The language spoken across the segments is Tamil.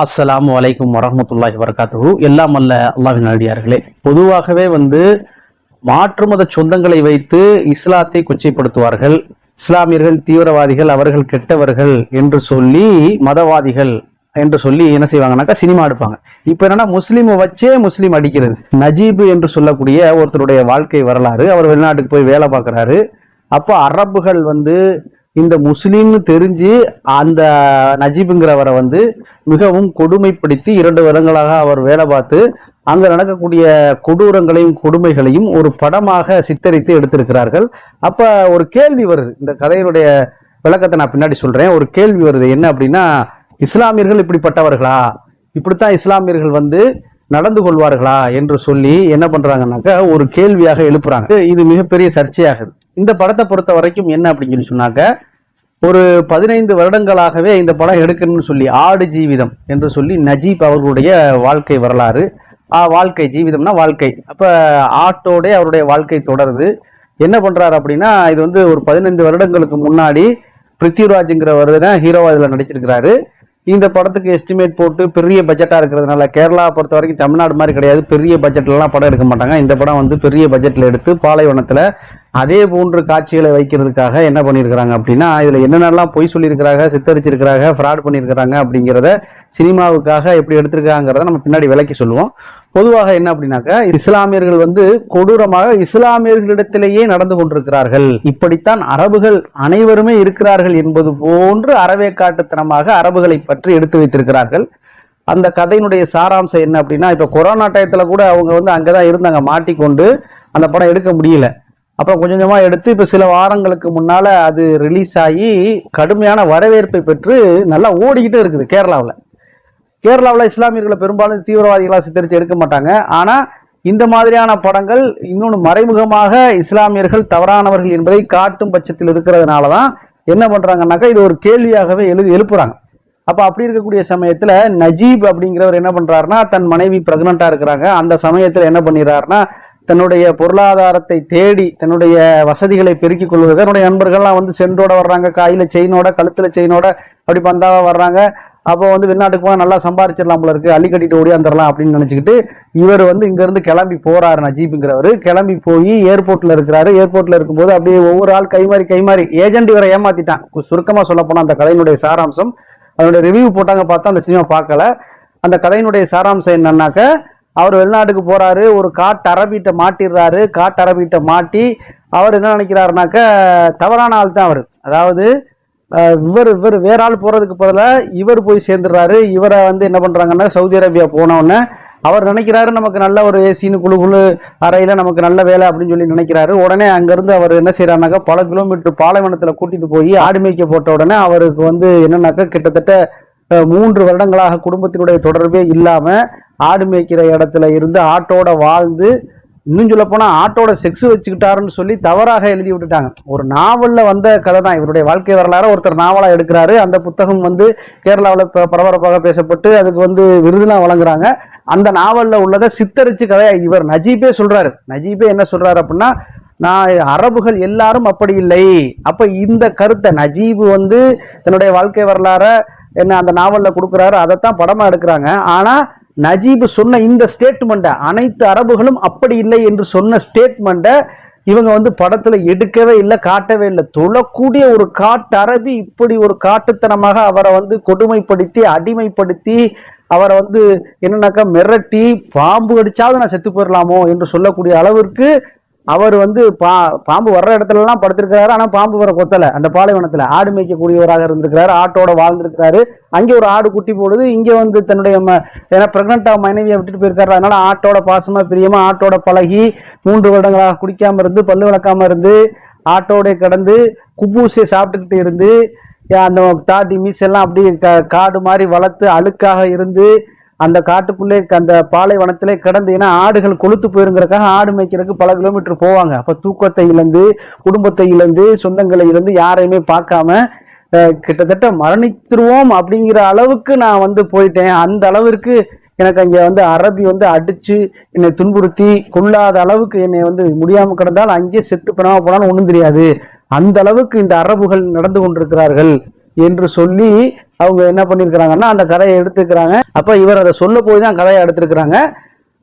அஸ்லாம் வலைக்கும் வரமத்துல்லாஹி வரகாத்து எல்லாம் அல்ல அல்லாவின் அடியார்களே. பொதுவாகவே வந்து மாற்று மத சொந்தங்களை வைத்து இஸ்லாத்தை கொச்சைப்படுத்துவார்கள். இஸ்லாமியர்கள் தீவிரவாதிகள் அவர்கள் கெட்டவர்கள் என்று சொல்லி மதவாதிகள் என்று சொல்லி என்ன செய்வாங்கன்னாக்கா சினிமா எடுப்பாங்க. இப்போ என்னன்னா முஸ்லீமை வச்சே முஸ்லீம் அடிக்கிறது. நஜீப் என்று சொல்லக்கூடிய ஒருத்தருடைய வாழ்க்கை வரலாறு அவர் வெளிநாட்டுக்கு போய் வேலை பார்க்கறாரு. அப்போ அரபுகள் வந்து இந்த முஸ்லீம்னு தெரிஞ்சு அந்த நஜீபுங்கிறவரை வந்து மிகவும் கொடுமைப்படுத்தி இரண்டு வருடங்களாக அவர் வேலை பார்த்து அங்க நடக்கக்கூடிய கொடூரங்களையும் கொடுமைகளையும் ஒரு படமாக சித்தரித்து எடுத்திருக்கிறார்கள். அப்ப ஒரு கேள்வி வருது. இந்த கதையினுடைய விளக்கத்தை நான் பின்னாடி சொல்றேன். ஒரு கேள்வி வருது. என்ன அப்படின்னா இஸ்லாமியர்கள் இப்படிப்பட்டவர்களா? இப்படித்தான் இஸ்லாமியர்கள் வந்து நடந்து கொள்வார்களா? என்று சொல்லி என்ன பண்றாங்கன்னாக்கா ஒரு கேள்வியாக எழுப்புறாங்க. இது மிகப்பெரிய சர்ச்சையாகுது. இந்த படத்தை பொறுத்த வரைக்கும் என்ன அப்படின்னு சொல்லி சொன்னாக்க ஒரு பதினைந்து வருடங்களாகவே இந்த படம் எடுக்கணும்னு சொல்லி ஆடு ஜீவிதம் என்று சொல்லி நஜீப் அவர்களுடைய வாழ்க்கை வரலாறு. ஆ, வாழ்க்கை ஜீவிதம்னா வாழ்க்கை. அப்போ ஆட்டோட அவருடைய வாழ்க்கை தொடருது. என்ன பண்ணுறாரு அப்படின்னா இது வந்து ஒரு பதினைந்து வருடங்களுக்கு முன்னாடி பிருத்திவிராஜுங்கிறவர் தான் ஹீரோவா இதில் நடிச்சிருக்கிறாரு. இந்த படத்துக்கு எஸ்டிமேட் போட்டு பெரிய பட்ஜெட்டாக இருக்கிறதுனால கேரளா பொறுத்த வரைக்கும் தமிழ்நாடு மாதிரி கிடையாது. பெரிய பட்ஜெட்லலாம் படம் எடுக்க மாட்டாங்க. இந்த படம் வந்து பெரிய பட்ஜெட்டில் எடுத்து பாலைவனத்தில் அதே போன்று காட்சிகளை வைக்கிறதுக்காக என்ன பண்ணியிருக்கிறாங்க அப்படின்னா இதில் என்னென்னலாம் பொய் சொல்லியிருக்கிறாங்க சித்தரிச்சிருக்கிறாங்க ஃப்ராட் பண்ணியிருக்கிறாங்க அப்படிங்கிறத சினிமாவுக்காக எப்படி எடுத்திருக்காங்கிறத நம்ம பின்னாடி விளக்கி சொல்லுவோம். பொதுவாக என்ன அப்படின்னாக்கா இஸ்லாமியர்கள் வந்து கொடூரமாக இஸ்லாமியர்களிடத்திலேயே நடந்து கொண்டிருக்கிறார்கள். இப்படித்தான் அரபுகள் அனைவருமே இருக்கிறார்கள் என்பது போன்று அறவேக்காட்டுத்தனமாக அரபுகளை பற்றி எடுத்து வைத்திருக்கிறார்கள். அந்த கதையினுடைய சாராம்சம் என்ன அப்படின்னா இப்போ கொரோனா டயத்தில் கூட அவங்க வந்து அங்கே தான் இருந்தாங்க மாட்டிக்கொண்டு அந்த படம் எடுக்க முடியல. அப்புறம் கொஞ்சம் கொஞ்சமாக எடுத்து இப்போ சில வாரங்களுக்கு முன்னால் அது ரிலீஸ் ஆகி கடுமையான வரவேற்பை பெற்று நல்லா ஓடிக்கிட்டே இருக்குது கேரளாவில். கேரளாவில் இஸ்லாமியர்களை பெரும்பாலும் தீவிரவாதிகளாக சித்தரித்து எடுக்க மாட்டாங்க. ஆனால் இந்த மாதிரியான படங்கள் இன்னொன்று மறைமுகமாக இஸ்லாமியர்கள் தவறானவர்கள் என்பதை காட்டும் பட்சத்தில் இருக்கிறதுனால தான் என்ன பண்ணுறாங்கனாக்கா இது ஒரு கேள்வியாகவே எழுதி எழுப்புறாங்க. அப்போ அப்படி இருக்கக்கூடிய சமயத்தில் நஜீப் அப்படிங்கிறவர் என்ன பண்ணுறாருனா தன் மனைவி ப்ரெக்னெண்ட்டாக இருக்கிறாங்க. அந்த சமயத்தில் என்ன பண்ணிடுறாருன்னா தன்னுடைய பொருளாதாரத்தை தேடி தன்னுடைய வசதிகளை பெருக்கிக் கொள்வது. தன்னுடைய நண்பர்கள்லாம் வந்து சென்றோட வர்றாங்க காயில் செயினோட கழுத்தில் செயினோட அப்படி பந்தாவாக வர்றாங்க. அப்போ வந்து வெளிநாட்டுக்கு போனால் நல்லா சம்பாரிச்சிடலாம் போல இருக்கு. அள்ளி கட்டிட்டு ஓடியாந்துடலாம் அப்படின்னு நினச்சிக்கிட்டு இவர் வந்து இங்கேருந்து கிளம்பி போகிறாரு நஜீப்ங்கிறவர் கிளம்பி போய் ஏர்போர்ட்டில் இருக்கிறாரு. ஏர்போர்ட்டில் இருக்கும்போது அப்படியே ஒவ்வொரு ஆள் கைமாறி கைமாறி ஏஜென்ட் இவரை ஏமாற்றிட்டான் சுருக்கமாக சொல்லப்போனால் அந்த கதையினுடைய சாராம்சம் அதனுடைய ரிவ்யூ போட்டாங்க பார்த்தா அந்த சினிமா பார்க்கல. அந்த கதையினுடைய சாராம்சம் என்னன்னாக்க அவர் வெளிநாட்டுக்கு போகிறாரு ஒரு காட்டு மாட்டிடுறாரு. காட்டு மாட்டி அவர் என்ன நினைக்கிறாருனாக்க தவறான ஆள் தான் அவர். அதாவது இவர் இவர் வேற ஆள் போறதுக்கு பதிலாக இவர் போய் சேர்ந்துடுறாரு. இவரை வந்து என்ன பண்றாங்கன்னா சவுதி அரேபியா போனவுடனே அவர் நினைக்கிறாரு நமக்கு நல்ல ஒரு ஏசின்னு குழு குழு அறையில நமக்கு நல்ல வேலை அப்படின்னு சொல்லி நினைக்கிறாரு. உடனே அங்கிருந்து அவர் என்ன செய்யறாருனாக்கா பல கிலோமீட்டர் பாலைவனத்துல கூட்டிட்டு போய் ஆடு மேய்க்க போட்ட உடனே அவருக்கு வந்து என்னன்னாக்கா கிட்டத்தட்ட மூன்று வருடங்களாக குடும்பத்தினுடைய தொடர்பே இல்லாம ஆடு மேய்க்கிற இடத்துல இருந்து ஆட்டோட வாழ்ந்து இன்னும் சொல்ல போனால் ஆட்டோட செக்ஸ் வச்சுக்கிட்டாருன்னு சொல்லி தவறாக எழுதி விட்டுட்டாங்க. ஒரு நாவலில் வந்த கதை தான். இவருடைய வாழ்க்கை வரலாறு ஒருத்தர் நாவலாக எடுக்கிறாரு. அந்த புத்தகம் வந்து கேரளாவில் ப- பரபரப்பாக பேசப்பட்டு அதுக்கு வந்து விருதுலாம் வழங்குறாங்க. அந்த நாவலில் உள்ளதை சித்தரிச்சு கதையா இவர் நஜீபே சொல்கிறாரு நஜீபே என்ன சொல்கிறாரு அப்படின்னா நான் அரபுகள் எல்லாரும் அப்படி இல்லை. அப்போ இந்த கருத்தை நஜீபு வந்து தன்னுடைய வாழ்க்கை வரலாற என்ன அந்த நாவலில் கொடுக்குறாரு. அதைத்தான் படமாக எடுக்கிறாங்க. ஆனால் நஜீப் சொன்ன இந்த ஸ்டேட்மெண்ட்டை அனைத்து அரபுகளும் அப்படி இல்லை என்று சொன்ன ஸ்டேட்மெண்ட்டை இவங்க வந்து படத்தில் எடுக்கவே இல்லை காட்டவே இல்லை. தொழக்கூடிய ஒரு காட்டு அரபி இப்படி ஒரு காட்டுத்தனமாக அவரை வந்து கொடுமைப்படுத்தி அடிமைப்படுத்தி அவரை வந்து என்னன்னாக்கா மிரட்டி பாம்பு கடிச்சாவது நான் செத்து போயிடலாமோ என்று சொல்லக்கூடிய அளவிற்கு அவர் வந்து பா பாம்பு வர்ற இடத்துலலாம் படுத்திருக்கிறாரு ஆனால் பாம்பு வர கொத்தலை. அந்த பாலைவனத்தில் ஆடு மேய்க்கக்கூடியவராக இருந்திருக்கிறாரு ஆட்டோட வாழ்ந்திருக்கிறாரு. அங்கே ஒரு ஆடு குட்டி போடுது இங்கே வந்து தன்னுடைய ம ஏன்னா ப்ரெக்னெண்ட்டாக மனைவியை விட்டுட்டு போயிருக்காரு. அதனால ஆட்டோட பாசமாக பிரியமாக ஆட்டோட பழகி மூன்று வருடங்களாக குடிக்காமல் இருந்து பல்லு விளக்காம இருந்து ஆட்டோடைய கடந்து குப்பூசியை சாப்பிட்டுக்கிட்டு இருந்து அந்த தாடி மீசெல்லாம் அப்படியே காடு மாதிரி வளர்த்து அழுக்காக இருந்து அந்த காட்டுக்குள்ளே அந்த பாலைவனத்திலே கிடந்து ஏன்னா ஆடுகள் கொளுத்து போயிருங்கிறக்காக ஆடு மேய்க்கிறதுக்கு பல கிலோமீட்டர் போவாங்க. அப்போ தூக்கத்தை இழந்து குடும்பத்தை இழந்து சொந்தங்களை இழந்து யாரையுமே பார்க்காம கிட்டத்தட்ட மரணித்துருவோம் அப்படிங்கிற அளவுக்கு நான் வந்து போயிட்டேன். அந்த அளவிற்கு எனக்கு அங்கே வந்து அரபி வந்து அடித்து என்னை துன்புறுத்தி கொள்ளாத அளவுக்கு என்னை வந்து முடியாமல் கிடந்தால் அங்கேயே செத்து பண்ணாமல் போனாலும் ஒன்றும் தெரியாது. அந்த அளவுக்கு இந்த அரபுகள் நடந்து கொண்டிருக்கிறார்கள் என்று சொல்லி அவங்க என்ன பண்ணியிருக்கிறாங்கன்னா அந்த கதையை எடுத்துக்கிறாங்க. அப்போ இவர் அதை சொல்ல போய் தான் கதையை எடுத்துருக்கிறாங்க.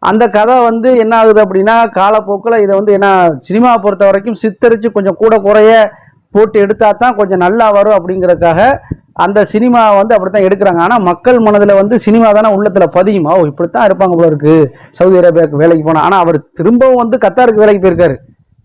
அந்த கதை வந்து என்ன ஆகுது அப்படின்னா காலப்போக்கில் இதை வந்து என்ன சினிமாவை பொறுத்த வரைக்கும் சித்தரித்து கொஞ்சம் கூட குறைய போட்டு எடுத்தா தான் கொஞ்சம் நல்லா வரும் அப்படிங்கிறதுக்காக அந்த சினிமா வந்து அப்படி தான் எடுக்கிறாங்க. ஆனால் மக்கள் மனதில் வந்து சினிமா தானே உள்ளத்தில் பதியும். ஓ இப்படித்தான் இருப்பாங்க போல இருக்கு. சவுதி அரேபியாவுக்கு வேலைக்கு போனால் ஆனால் அவர் திரும்பவும் வந்து கத்தாருக்கு வேலைக்கு போயிருக்காரு.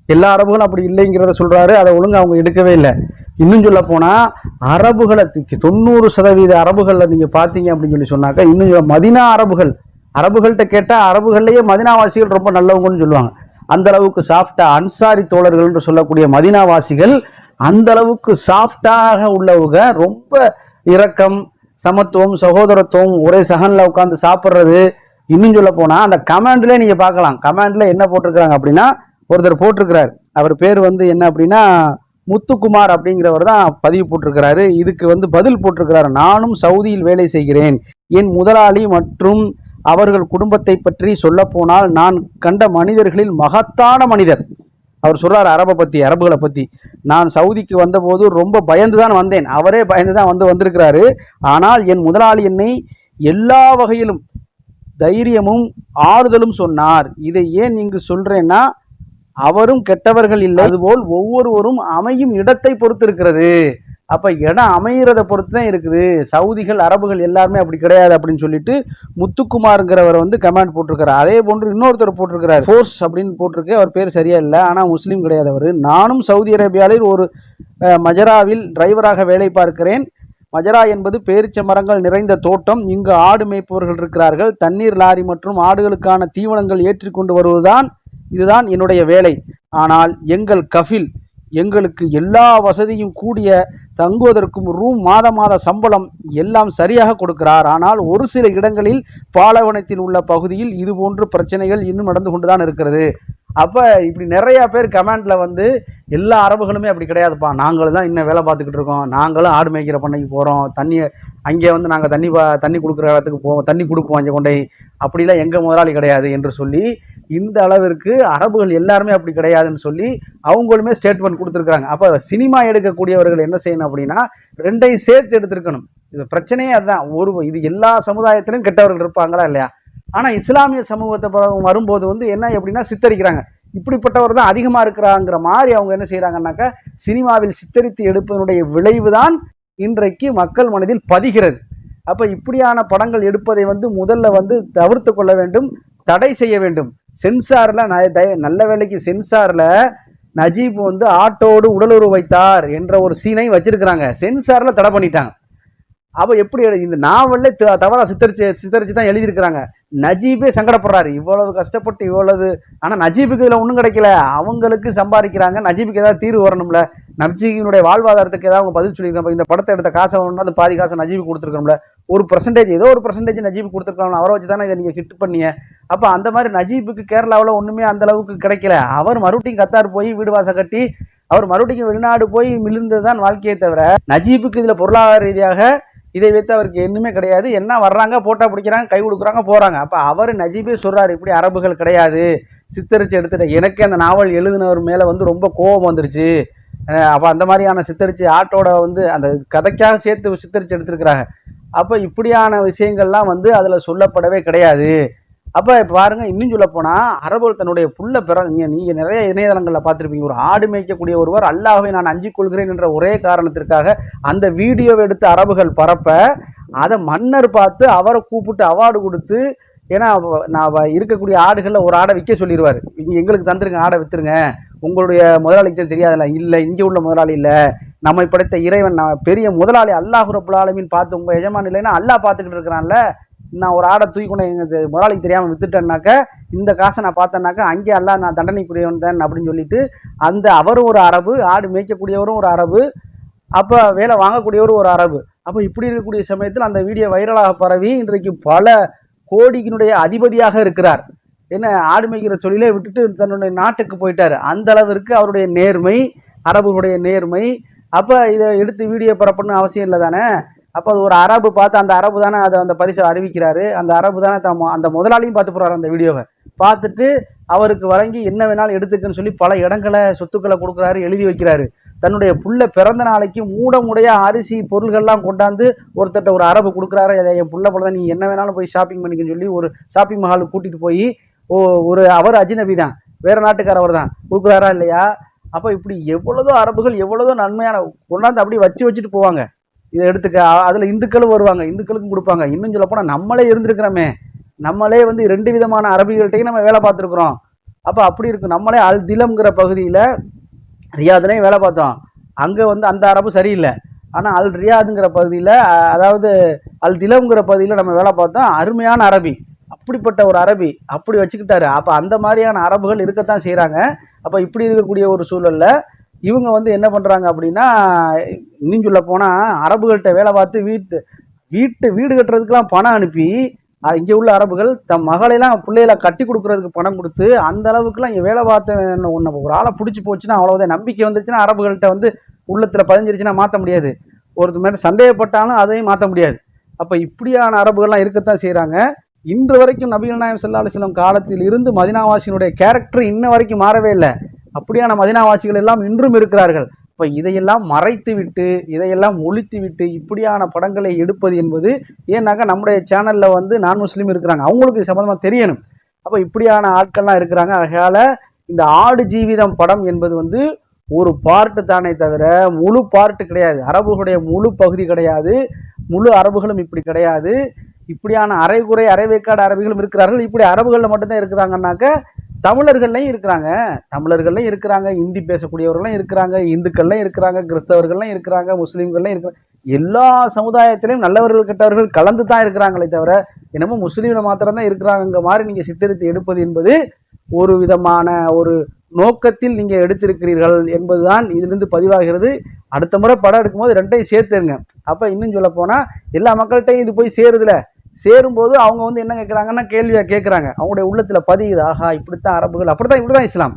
எல்லா அரபுகளும் அப்படி இல்லைங்கிறத சொல்கிறாரு அதை ஒழுங்கு அவங்க எடுக்கவே இல்லை. இன்னும் சொல்ல போனால் அரபுகளை தொண்ணூறு சதவீத அரபுகளில் நீங்கள் பார்த்தீங்க அப்படின்னு சொல்லி சொன்னாக்கா இன்னும் சொல்ல- மதினா அரபுகள் அரபுகள்கிட்ட கேட்டால் அரபுகள்லேயே மதினாவாசிகள் ரொம்ப நல்லவங்கன்னு சொல்லுவாங்க. அந்த அளவுக்கு சாஃப்டா அன்சாரி தோழர்கள் என்று சொல்லக்கூடிய மதினாவாசிகள் அந்த அளவுக்கு சாஃப்டாக உள்ளவங்க ரொம்ப இரக்கம் சமத்துவம் சகோதரத்துவம் ஒரே சகனில் உட்காந்து சாப்பிட்றது. இன்னும் சொல்ல போனால் அந்த கமாண்ட்ல நீங்கள் பார்க்கலாம். கமாண்ட்ல என்ன போட்டிருக்கிறாங்க அப்படின்னா ஒருத்தர் போட்டிருக்கிறார். அவர் பேர் வந்து என்ன அப்படின்னா முத்துக்குமார் அப்படிங்கிறவர் தான் பதிவு போட்டிருக்கிறாரு. இதுக்கு வந்து பதில் போட்டிருக்கிறாரு. நானும் சவுதியில் வேலை செய்கிறேன். என் முதலாளி மற்றும் அவர்கள் குடும்பத்தை பற்றி சொல்லப்போனால் நான் கண்ட மனிதர்களில் மகத்தான மனிதர். அவர் சொல்றாரு அரபை பத்தி அரபுகளை பத்தி. நான் சவுதிக்கு வந்தபோது ரொம்ப பயந்து தான் வந்தேன். அவரே பயந்து தான் வந்து வந்திருக்கிறாரு. ஆனால் என் முதலாளி என்னை எல்லா வகையிலும் தைரியமும் ஆறுதலும் சொன்னார். இதை ஏன் இங்கு சொல்றேன்னா அவரும் கெட்டவர்கள் இல்லை. அதுபோல் ஒவ்வொருவரும் அமையும் இடத்தை பொறுத்து இருக்கிறது அப்ப இடம் அமைகிறத பொறுத்து தான் இருக்குது. சவுதிகள் அரபுகள் எல்லாருமே அப்படி கிடையாது அப்படின்னு சொல்லிட்டு முத்துக்குமாருங்கிறவர் வந்து கமெண்ட் போட்டிருக்காரு அதே போன்று இன்னொருத்தர் போட்டிருக்கிறார். ஃபோர்ஸ் அப்படின்னு போட்டிருக்கு. அவர் பேர் சரியா இல்லை. ஆனா முஸ்லீம் கிடையாது அவர். நானும் சவுதி அரேபியாவில் ஒரு மஜராவில் டிரைவராக வேலை பார்க்கிறேன். மஜரா என்பது பேரிச்ச மரங்கள் நிறைந்த தோட்டம். இங்கு ஆடு மேய்ப்பவர்கள் இருக்கிறார்கள். தண்ணீர் லாரி மற்றும் ஆடுகளுக்கான தீவனங்கள் ஏற்றி கொண்டு வருவதுதான் இதுதான் என்னுடைய வேலை. ஆனால் எங்கள் கஃபில் எங்களுக்கு எல்லா வசதியும் கூடிய தங்குவதற்கும் ரூம் மாத மாத சம்பளம் எல்லாம் சரியாக கொடுக்கிறார். ஆனால் ஒரு சில இடங்களில் பாலைவனத்தில் உள்ள பகுதியில் இது போன்ற பிரச்சனைகள் இன்னும் நடந்து கொண்டுதான் இருக்கிறது. அப்போ இப்படி நிறையா பேர் கமெண்ட்ல வந்து எல்லா அரபுகளுமே அப்படி கிடையாதுப்பா. நாங்களும் தான் இன்னும் வேலை பார்த்துக்கிட்டு இருக்கோம். நாங்களும் ஆடு மேய்க்கிற பண்ணைக்கு போகிறோம் தண்ணி அங்கே வந்து நாங்கள் தண்ணி பா- தண்ணி கொடுக்குற இடத்துக்கு போவோம். தண்ணி கொடுப்போம் அங்கே கொண்டே அப்படிலாம் எங்கள் முதலாளி கிடையாது என்று சொல்லி இந்த அளவிற்கு அரபுகள் எல்லாருமே அப்படி கிடையாதுன்னு சொல்லி அவங்களுமே ஸ்டேட்மெண்ட் கொடுத்துருக்காங்க அப்போ சினிமா எடுக்கக்கூடியவர்கள் என்ன செய்யணும் அப்படின்னா ரெண்டையும் சேர்த்து எடுத்திருக்கணும். இது பிரச்சனையே அதுதான். ஒரு இது எல்லா சமுதாயத்திலும் கெட்டவர்கள் இருப்பாங்களா இல்லையா? ஆனால் இஸ்லாமிய சமூகத்தை வரும்போது வந்து என்ன எப்படின்னா சித்தரிக்கிறாங்க. இப்படிப்பட்டவர் தான் அதிகமாக இருக்கிறாங்கிற மாதிரி அவங்க என்ன செய்கிறாங்கன்னாக்கா சினிமாவில் சித்தரித்து எடுப்பதனுடைய விளைவு தான் இன்றைக்கு மக்கள் மனதில் பதிகிறது. அப்போ இப்படியான படங்கள் எடுப்பதை வந்து முதல்ல வந்து தவிர்த்து கொள்ள வேண்டும் தடை செய்ய வேண்டும். சென்சாரில் நல்ல வேலைக்கு சென்சாரில் நஜீப் வந்து ஆட்டோடு உடலுறவு வைத்தார் என்ற ஒரு சீனை வச்சிருக்கிறாங்க. சென்சாரில் தடை பண்ணிட்டாங்க. அப்போ எப்படி எழு- இந்த நாவல்ல த- தவறாக சித்தரிச்சு சித்தரிச்சு தான் எழுதியிருக்கிறாங்க. நஜீபே சங்கடப்படுறாரு. இவ்வளவு கஷ்டப்பட்டு இவ்வளவு ஆனால் நஜீபுக்கு இதில் ஒன்றும் கிடைக்கல. அவங்களுக்கு சம்பாதிக்கிறாங்க. நஜீபுக்கு ஏதாவது தீர்வு வரணும்ல. நஜீபினுடைய வாழ்வாதாரத்துக்கு ஏதாவது அவங்க பதில் சொல்லியிருக்காங்க. இந்த படத்தை எடுத்த காசை ஒன்று அந்த பாதி காசை நஜீபுக்கு கொடுத்துருக்கோம்ல ஒரு பர்சன்டேஜ் ஏதோ ஒரு பர்சன்டேஜ் நஜீப் கொடுத்துருக்காங்க அவரை வச்சு தானே இதை நீங்கள் ஹிட் பண்ணீங்க. அப்போ அந்த மாதிரி நஜீபுக்கு கேரளாவில் ஒன்றுமே அந்த அளவுக்கு கிடைக்கல. அவர் மறுபடியும் கத்தார் போய் வீடு வாசம் கட்டி அவர் மறுபடியும் வெளிநாடு போய் மிளிர்ந்தது தான் வாழ்க்கையை தவிர நஜீபுக்கு இதில் பொருளாதார ரீதியாக இதை வைத்து அவருக்கு என்னமே கிடையாது. என்ன வர்றாங்க போட்டா பிடிக்கிறாங்க கை கொடுக்குறாங்க போகிறாங்க அப்போ அவர் நஜீபே சொல்கிறார் இப்படி அரபுகள் கிடையாது. சித்தரிச்சு எடுத்துட்டேன். எனக்கு அந்த நாவல் எழுதினவர் மேலே வந்து ரொம்ப கோபம் வந்துருச்சு. அப்போ அந்த மாதிரியான சித்தரிச்சு ஆட்டோட வந்து அந்த கதைக்காக சேர்த்து சித்தரிச்சு எடுத்திருக்கிறாங்க. அப்போ இப்படியான விஷயங்கள்லாம் வந்து அதில் சொல்லப்படவே கிடையாது. அப்போ இப்போ பாருங்க இன்னும் சொல்ல போனா தன்னுடைய புள்ள பிற நீங்கள் நிறைய இணையதளங்களில் பார்த்துருப்பீங்க. ஒரு ஆடு மேய்க்கக்கூடிய ஒருவர் அல்லாஹை நான் அஞ்சு கொள்கிறேன் என்ற ஒரே காரணத்திற்காக அந்த வீடியோவை எடுத்து அரபுகள் பரப்ப அதை மன்னர் பார்த்து அவரை கூப்பிட்டு அவார்டு கொடுத்து ஏன்னா நான் இருக்கக்கூடிய ஆடுகளில் ஒரு ஆடை விற்க சொல்லிடுவார் இங்கே எங்களுக்கு தந்துருங்க ஆடை விற்றுருங்க உங்களுடைய முதலாளிக்கு தெரியாதுல்ல? இல்லை இங்கே உள்ள முதலாளி இல்லை. நம்மை படைத்த இறைவன் நான் பெரிய முதலாளி அல்லாஹ் ரப்புல் பார்த்து உங்கள் எஜமான் இல்லைன்னா அல்லாஹ் பார்த்துக்கிட்டு இருக்கிறான்ல? நான் ஒரு ஆடை தூக்கி கொண்டு எங்கள் முதலாளிக்கு தெரியாமல் வித்துட்டேன்னாக்க இந்த காசை நான் பார்த்தேன்னாக்கா அங்கே அல்லாஹ் நான் தண்டனைக்குரியவன் தான் அப்படின்னு சொல்லிட்டு அந்த அவரும் ஒரு அரபு ஆடு மேய்க்கக்கூடியவரும் ஒரு அரபு அப்போ வேலை வாங்கக்கூடியவரும் ஒரு அரபு. அப்போ இப்படி இருக்கக்கூடிய சமயத்தில் அந்த வீடியோ வைரலாக பரவி இன்றைக்கு பல கோடியினுடைய அதிபதியாக இருக்கிறார். என்ன ஆடு மேய்க்கிற தொழிலே விட்டுட்டு தன்னுடைய நாட்டுக்கு போயிட்டாரு. அந்த அளவிற்கு அவருடைய நேர்மை அரபுடைய நேர்மை. அப்போ இதை எடுத்து வீடியோ பரப்பணும்னு அவசியம் இல்லை தானே? அப்போ அது ஒரு அரபு பார்த்து அந்த அரபு தானே அதை அந்த பரிசை அறிவிக்கிறாரு. அந்த அரபு தானே தம் அந்த முதலாளியும் பார்த்து போறாரு அந்த வீடியோவை. பார்த்துட்டு அவருக்கு வழங்கி என்ன வேணாலும் எடுத்துக்கன்னு சொல்லி பல இடங்களை சொத்துக்களை கொடுக்குறாரு எழுதி வைக்கிறாரு. தன்னுடைய புள்ள பிறந்த நாளைக்கு மூடமுடைய அரிசி பொருள்கள்லாம் கொண்டாந்து ஒருத்தட்ட ஒரு அரபு கொடுக்குறாரு. அதை என் புள்ள போல நீ என்ன வேணாலும் போய் ஷாப்பிங் பண்ணிக்கன்னு சொல்லி ஒரு ஷாப்பிங் மஹாலுக்கு கூட்டிகிட்டு போய் ஓ ஒரு அவர் அஜினபி தான். வேறு நாட்டுக்காரவர் தான். கொடுக்குறாரா இல்லையா? அப்போ இப்படி எவ்வளதோ அரபுகள் எவ்வளதோ நன்மையான கொண்டாந்து அப்படியே வச்சு வச்சுட்டு போவாங்க. இதை எடுத்துக்க அதில் இந்துக்களும் வருவாங்க. இந்துக்களுக்கும் கொடுப்பாங்க. இன்னும் சொல்லப்போனால் நம்மளே இருந்திருக்கிறோமே. நம்மளே வந்து ரெண்டு விதமான அரபிகள்கிட்டையும் நம்ம வேலை பார்த்துருக்குறோம். அப்போ அப்படி இருக்கும். நம்மளே அல் திலம்ங்கிற பகுதியில் ரியாதுலையும் வேலை பார்த்தோம். அங்கே வந்து அந்த அரபு சரியில்லை. ஆனால் அல் ரியாதுங்கிற பகுதியில் அதாவது அல் திலம்ங்கிற பகுதியில் நம்ம வேலை பார்த்தோம். அருமையான அரபி. அப்படிப்பட்ட ஒரு அரபி அப்படி வச்சுக்கிட்டாரு. அப்போ அந்த மாதிரியான அரபுகள் இருக்கத்தான் செய்கிறாங்க அப்போ இப்படி இருக்கக்கூடிய ஒரு சூழலில் இவங்க வந்து என்ன பண்ணுறாங்க அப்படின்னா இன்னும் சொல்ல போனால் அரபுகள்கிட்ட வேலை பார்த்து வீட்டு வீட்டு வீடு கட்டுறதுக்கெலாம் பணம் அனுப்பி இங்கே உள்ள அரபுகள் தம் மகளையெல்லாம் பிள்ளைகளை கட்டி கொடுக்குறதுக்கு பணம் கொடுத்து அந்த அளவுக்குலாம் இங்கே வேலை பார்த்த ஒன்று ஒரு ஆளை பிடிச்சி போச்சுன்னா அவ்வளோதான் நம்பிக்கை வந்துருச்சுன்னா அரபுகள்கிட்ட வந்து உள்ளத்தில் பதிஞ்சிருச்சுன்னா மாற்ற முடியாது. ஒருத்தர் மேலே சந்தேகப்பட்டாலும் அதையும் மாற்ற முடியாது. அப்போ இப்படியான அரபுகள்லாம் இருக்கத்தான் செய்கிறாங்க இன்று வரைக்கும் நபிகள் நாயம் ஸல்லல்லாஹு அலைஹி காலத்தில் இருந்து மதினாவாசியினுடைய கேரக்டர் இன்ன வரைக்கும் மாறவே இல்லை. அப்படியான மதினாவாசிகள் எல்லாம் இன்றும் இருக்கிறார்கள். இப்போ இதையெல்லாம் மறைத்து விட்டு இதையெல்லாம் ஒழித்து விட்டு இப்படியான படங்களை எடுப்பது என்பது ஏன்னாக்கா நம்முடைய சேனலில் வந்து நான் முஸ்லீம் இருக்கிறாங்க. அவங்களுக்கு இது சம்மந்தமாக தெரியணும். அப்போ இப்படியான ஆட்கள்லாம் இருக்கிறாங்க. அதனால் இந்த ஆடு ஜீவிதம் படம் என்பது வந்து ஒரு பார்ட்டு தானே தவிர முழு பார்ட்டு கிடையாது. அரபுகளுடைய முழு பகுதி கிடையாது. முழு அரபுகளும் இப்படி கிடையாது. இப்படியான அரைகுறை அரைவேக்காடு அரபிகளும் இருக்கிறார்கள். இப்படி அரபுகளில் மட்டும்தான் இருக்கிறாங்கன்னாக்க தமிழர்கள்லையும் இருக்கிறாங்க. தமிழர்கள்லையும் இருக்கிறாங்க இந்தி பேசக்கூடியவர்களும் இருக்கிறாங்க இந்துக்கள்லையும் இருக்கிறாங்க கிறிஸ்தவர்கள்லையும் இருக்கிறாங்க முஸ்லீம்கள்லையும் இருக்கிறாங்க. எல்லா சமுதாயத்திலையும் நல்லவர்கள் கெட்டவர்கள் கலந்து தான் இருக்கிறாங்களே தவிர என்னமோ முஸ்லீமில் மாத்திரம்தான் இருக்கிறாங்க மாதிரி நீங்கள் சித்தரித்து எடுப்பது என்பது ஒரு விதமான ஒரு நோக்கத்தில் நீங்கள் எடுத்திருக்கிறீர்கள் என்பதுதான் இதிலிருந்து பதிவாகிறது. அடுத்த முறை படம் எடுக்கும்போது ரெண்டையும் சேர்த்துருங்க. அப்போ இன்னும் சொல்ல போனால் எல்லா மக்கள்கிட்டையும் இது போய் சேருதுல. சேரும்போது அவங்க வந்து என்ன கேட்குறாங்கன்னா கேள்வியாக கேட்குறாங்க அவங்களுடைய உள்ளத்தில் பதியுது ஆஹா இப்படித்தான் அரபுகள் அப்படித்தான் இப்படிதான் இஸ்லாம்.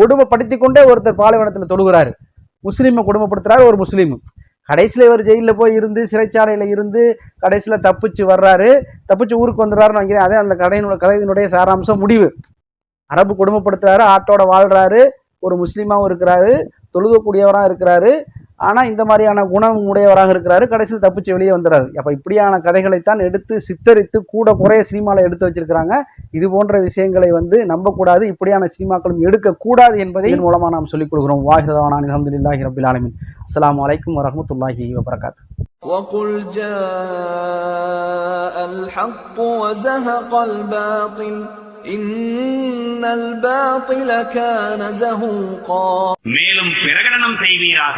கொடுமைப்படுத்தி கொண்டே ஒருத்தர் பாலைவனத்தில் தொழுகிறாரு. முஸ்லீமை கொடுமைப்படுத்துறாரு ஒரு முஸ்லீம். கடைசியில் இவர் ஜெயிலில் போய் இருந்து சிறைச்சாலையில் இருந்து கடைசியில் தப்பிச்சு வர்றாரு. தப்பிச்சு ஊருக்கு வந்துடுறாருன்னு நினைக்கிறேன் அதே அந்த கடையினுடைய கதையினுடைய சாராம்சம் முடிவு. அரபு கொடுமைப்படுத்துறாரு ஆட்டோட வாழ்கிறாரு ஒரு முஸ்லீமாகவும் இருக்கிறாரு தொழுகக்கூடியவராக இருக்கிறாரு. ஆனால் இந்த மாதிரியான குணம் உடையவராக இருக்கிறாரு கடைசியில் தப்பிச்சு வெளியே வந்துடுறாரு அப்போ இப்படியான கதைகளைத்தான் எடுத்து சித்தரித்து கூட குறைய சினிமாவில் எடுத்து வச்சிருக்கிறாங்க இது போன்ற விஷயங்களை வந்து நம்பக்கூடாது இப்படியான சினிமாக்களும் எடுக்கக்கூடாது என்பதை இதன் மூலமாக நாம் சொல்லிக் கொடுக்குறோம் வாஹிரதான அலமதுல்லாஹி ரபில் ஆலமின் அஸ்ஸலாமு அலைக்கும் வரஹ்மத்துல்லாஹி வபரகாத்து وقل جاء الحق وزهق الباطل إن الباطل كان زهوقا மேலும் பிரகடனம் செய்வீராக